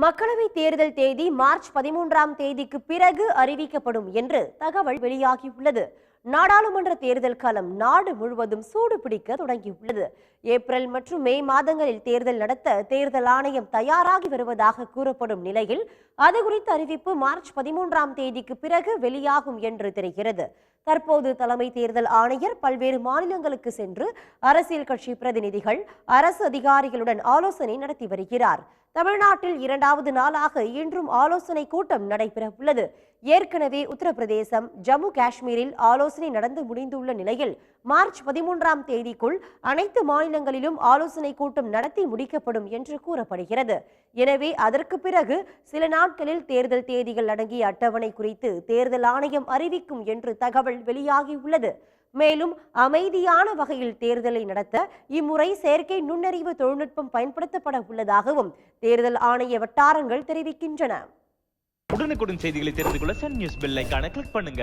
மக்களவை தேர்தல் தேதி மார்ச் பதிமூன்றாம் தேதிக்கு பிறகு அறிவிக்கப்படும் என்று தகவல் வெளியாகியுள்ளது. நாடாளுமன்ற தேர்தல் காலம் நாடு முழுவதும் சூடு பிடிக்க தொடங்கியுள்ளது. ஏப்ரல் மற்றும் மே மாதங்களில் தேர்தல் நடத்த தேர்தல் ஆணையம் தயாராகி வருவதாக கூறப்படும் நிலையில் அது குறித்த அறிவிப்பு மார்ச் பதிமூன்றாம் தேதிக்கு பிறகு வெளியாகும் என்று தெரிகிறது. தற்போது தலைமை தேர்தல் ஆணையர் பல்வேறு மாநிலங்களுக்கு சென்று அரசியல் கட்சி பிரதிநிதிகள் அரசு அதிகாரிகளுடன் ஆலோசனை நடத்தி வருகிறார். தமிழ்நாட்டில் இரண்டாவது நாளாக இன்றும் ஆலோசனை கூட்டம் நடைபெற உள்ளது ஏற்கனவே உத்தரப்பிரதேசம் ஜம்மு காஷ்மீரில் ஆலோசனை நடந்து முடிந்துள்ள நிலையில் மார்ச் பதிமூன்றாம் தேதிக்குள் அனைத்து மாநிலங்களிலும் ஆலோசனை கூட்டம் நடத்தி முடிக்கப்படும் என்று கூறப்படுகிறது. எனவே அதற்கு பிறகு சில நாட்களில் தேர்தல் தேதிகள் அடங்கிய அட்டவணை குறித்து தேர்தல் ஆணையம் அறிவிக்கும் என்று தகவல் வெளியாகியுள்ளது. மேலும் அமைதியான வகையில் தேர்தலை நடத்த இம்முறை செயற்கை நுண்ணறிவு தொழில்நுட்பம் பயன்படுத்தப்பட உள்ளதாகவும் தேர்தல் ஆணைய வட்டாரங்கள் தெரிவிக்கின்றன. உடனுக்குடன் செய்திகளை தெரிந்து கொள்ள சன் நியூஸ் பெல் ஐக்கான கிளிக் பண்ணுங்க.